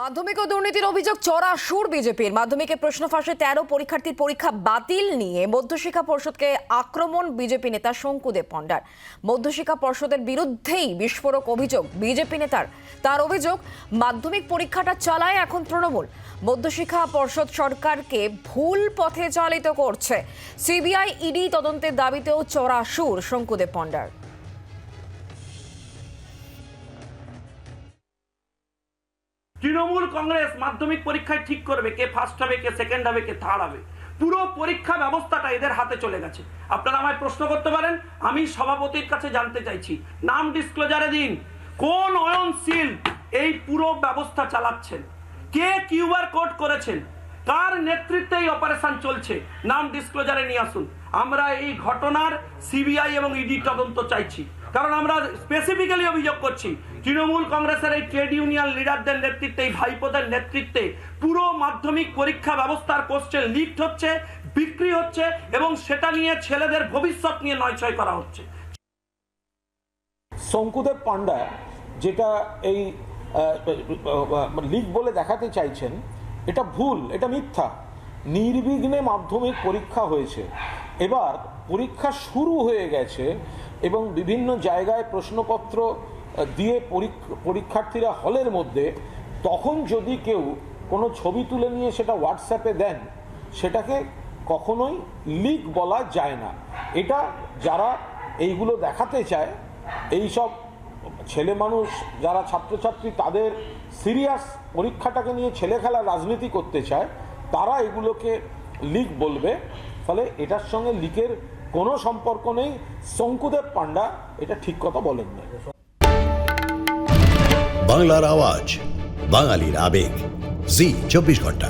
মাধ্যমিক ও দুর্নীতির অভিযোগ চড়া সুর বিজেপির। মাধ্যমিকে প্রশ্ন ফাঁসে তেরো পরীক্ষার্থীর পরীক্ষা বাতিল নিয়ে মধ্যশিক্ষা পর্ষদকে আক্রমণ বিজেপি নেতা শঙ্কুদেব পণ্ডার মধ্যশিক্ষা পর্ষদের বিরুদ্ধেই বিস্ফোরক অভিযোগ বিজেপি নেতার। তার অভিযোগ, মাধ্যমিক পরীক্ষাটা চালায় এখন তৃণমূল। মধ্যশিক্ষা পর্ষদ সরকারকে ভুল পথে চালিত করছে। সিবিআই, ইডি তদন্তের দাবিতেও চড়া সুর শঙ্কুদেব পণ্ডার তৃণমূল কংগ্রেস মাধ্যমিক পরীক্ষায় ঠিক করবে, কে ফার্স্ট হবে, কে সেকেন্ড হবে, কে থার্ড হবে। পুরো পরীক্ষা ব্যবস্থাটা এদের হাতে চলে গেছে। আপনারা আমায় প্রশ্ন করতে পারেন, আমি সভাপতির কাছে জানতে চাইছি। নাম ডিসক্লোজারে দিন। কোন অয়নশীল এই পুরো ব্যবস্থা চালাচ্ছেন? কে কিউআর কোড করেছেন? কার নেতৃত্বে এই অপারেশন চলছে? নাম ডিসক্লোজারে নিয়ে আসুন। আমরা এই ঘটনার সিবিআই এবং ইডি তদন্ত চাইছি। কারণ আমরা স্পেসিফিক্যালি অভিযোগ করছি, তৃণমূল কংগ্রেসের এই ট্রেড ইউনিয়ন লিডারদের নেতৃত্বে, এই ভাইপোদের নেতৃত্বে পুরো মাধ্যমিক পরীক্ষা ব্যবস্থার কোশ্চেন লিকড হচ্ছে, বিক্রি হচ্ছে এবং সেটা নিয়ে ছেলেদের ভবিষ্যৎ নিয়ে নয়ছয় করা হচ্ছে। শঙ্কুদেব পান্ডা যেটা এই লিগ বলে দেখাতে চাইছেন, এটা ভুল, এটা মিথ্যা। নির্বিঘ্নে মাধ্যমিক পরীক্ষা হয়েছে। এবার পরীক্ষা শুরু হয়ে গেছে এবং বিভিন্ন জায়গায় প্রশ্নপত্র দিয়ে পরীক- পরীক্ষার্থীরা হলের মধ্যে, তখন যদি কেউ কোনো ছবি তুলে নিয়ে সেটা হোয়াটসঅ্যাপে দেন, সেটাকে কখনোই লিক বলা যায় না। এটা যারা এইগুলো দেখাতে চায় এই সব ছেলে মানুষ, যারা ছাত্রছাত্রী, তাদের সিরিয়াস পরীক্ষাটাকে নিয়ে ছেলে খেলা রাজনীতি করতে চায়, তারা এগুলোকে লিক বলবে। ফলে এটার সঙ্গে লিকের কোনো সম্পর্ক নেই। শঙ্কুদেব পান্ডা এটা ঠিক কথা বলেন না বাংলার আওয়াজ, বাঙালির আবেগ। জি, চব্বিশ ঘণ্টা।